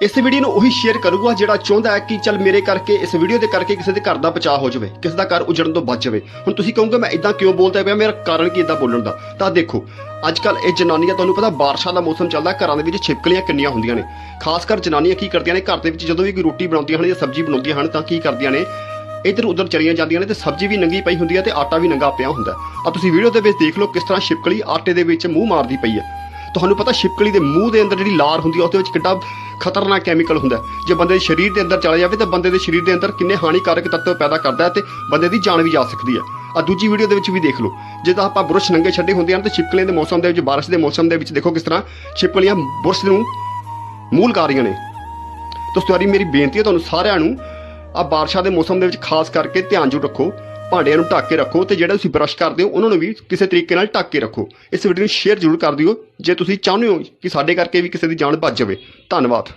ਇਸ ਵੀਡੀਓ ਨੂੰ ਉਹੀ ਸ਼ੇਅਰ ਕਰੂਗਾ ਜਿਹੜਾ ਚਾਹੁੰਦਾ ਹੈ ਕਿ ਚੱਲ ਮੇਰੇ ਕਰਕੇ, ਇਸ ਵੀਡੀਓ ਦੇ ਕਰਕੇ ਕਿਸੇ ਦੇ ਘਰ ਦਾ ਬਚਾਅ ਹੋ ਜਾਵੇ, ਕਿਸੇ ਦਾ ਘਰ ਉਜੜਨ ਤੋਂ ਬਚ ਜਾਵੇ। ਹੁਣ ਤੁਸੀਂ ਕਹੋਗੇ, ਮੈਂ ਇਦਾਂ ਕਿਉਂ ਬੋਲਦਾ ਪਿਆ? ਮੇਰਾ ਕਾਰਨ ਕੀ ਇਦਾਂ ਬੋਲਣ ਦਾ? ਤਾਂ ਦੇਖੋ ਅੱਜ ਕੱਲ ਇਹ ਜਨਾਨੀਆਂ, ਤੁਹਾਨੂੰ ਪਤਾ ਬਾਰਿਸ਼ਾਂ ਦਾ ਮੌਸਮ ਚੱਲਦਾ, ਘਰਾਂ ਦੇ ਵਿੱਚ ਛਿਪਕਲੀਆਂ ਕਿੰਨੀਆਂ ਹੁੰਦੀਆਂ ਨੇ। ਖਾਸ ਕਰ ਜਨਾਨੀਆਂ ਕੀ ਕਰਦੀਆਂ ਨੇ, ਘਰ ਦੇ ਵਿੱਚ ਜਦੋਂ ਵੀ ਕੋਈ ਰੋਟੀ ਬਣਾਉਂਦੀਆਂ ਹਨ ਜਾਂ ਸਬਜ਼ੀ ਬਣਾਉਂਦੀਆਂ ਹਨ, ਤਾਂ ਕੀ ਕਰਦੀਆਂ ਨੇ? ਇੱਧਰ ਉੱਧਰ ਚਲੀਆਂ ਜਾਂਦੀਆਂ ਨੇ ਤੇ ਸਬਜ਼ੀ ਵੀ ਨੰਗੀ ਪਈ ਹੁੰਦੀ ਹੈ ਤੇ ਆਟਾ ਵੀ ਨੰਗਾ ਪਿਆ ਹੁੰਦਾ ਆ ਤੁਸੀਂ ਵੀਡੀਓ ਦੇ ਵਿੱਚ ਦੇਖ ਲਓ ਕਿਸ ਤਰ੍ਹਾਂ ਛਿਪਕਲੀ ਆਟੇ ਦੇ ਵਿੱਚ ਮੂੰਹ ਮਾਰਦੀ ਪਈ ਹੈ। ਤੁਹਾਨੂੰ ਪਤਾ ਛਿਪਕਲੀ ਦੇ ਮੂੰਹ ਦੇ ਅੰਦਰ ਜਿਹੜੀ ਲਾਰ ਹੁੰਦੀ ਹੈ, ਉਹਦੇ ਵਿੱਚ ਕਿੱਡਾ ਖਤਰਨਾਕ ਕੈਮੀਕਲ ਹੁੰਦਾ ਜੇ ਬੰਦੇ ਦੇ ਸਰੀਰ ਦੇ ਅੰਦਰ ਚਲਾ ਜਾਵੇ ਤਾਂ ਬੰਦੇ ਦੇ ਸਰੀਰ ਦੇ ਅੰਦਰ ਕਿੰਨੇ ਹਾਨੀਕਾਰਕ ਤੱਤਵ ਪੈਦਾ ਕਰਦਾ ਹੈ ਤੇ ਬੰਦੇ ਦੀ ਜਾਨ ਵੀ ਜਾ ਸਕਦੀ ਹੈ। ਆ ਦੂਜੀ ਵੀਡੀਓ ਦੇ ਵਿੱਚ ਵੀ ਦੇਖ ਲਓ। ਜੇ ਤਾਂ ਆਪਾਂ ਬੁਰਸ਼ ਨੰਗੇ ਛੱਡੇ ਹੁੰਦੇ ਹਨ ਤੇ ਛਿਪਕਲੀਆਂ ਦੇ ਮੌਸਮ ਦੇ ਵਿੱਚ, ਬਾਰਿਸ਼ ਦੇ ਮੌਸਮ ਦੇ ਵਿੱਚ ਦੇਖੋ ਕਿਸ ਤਰ੍ਹਾਂ ਛਿਪਕਲੀਆਂ ਬੁਰਸ਼ ਨੂੰ ਮੂਲ ਕਰ ਰਹੀਆਂ ਨੇ। ਤੋ ਸਵਾਰੀ ਮੇਰੀ ਬੇਨਤੀ ਹੈ ਤੁਹਾਨੂੰ ਸਾਰਿਆਂ ਨੂੰ ਆ ਬਾਰਿਸ਼ਾਂ ਦੇ ਮੌਸਮ ਦੇ ਵਿੱਚ ਖਾਸ ਕਰਕੇ ਧਿਆਨ ਜੂ ਰੱਖੋ। ਭਾਂਡਿਆਂ ਨੂੰ ਢੱਕ ਕੇ ਰੱਖੋ ਤੇ ਜਿਹੜਾ ਤੁਸੀਂ ਬਰਸ਼ ਕਰਦੇ ਹੋ, ਉਹਨਾਂ ਨੂੰ ਵੀ ਕਿਸੇ ਤਰੀਕੇ ਨਾਲ ਢੱਕ ਕੇ ਰੱਖੋ। ਇਸ ਵੀਡੀਓ ਨੂੰ ਸ਼ੇਅਰ ਜ਼ਰੂਰ ਕਰ ਦਿਓ, ਜੇ ਤੁਸੀਂ ਚਾਹੁੰਦੇ ਹੋ ਕਿ ਸਾਡੇ ਕਰਕੇ ਵੀ ਕਿਸੇ ਦੀ ਜਾਨ ਬਚ ਜਾਵੇ। ਧੰਨਵਾਦ।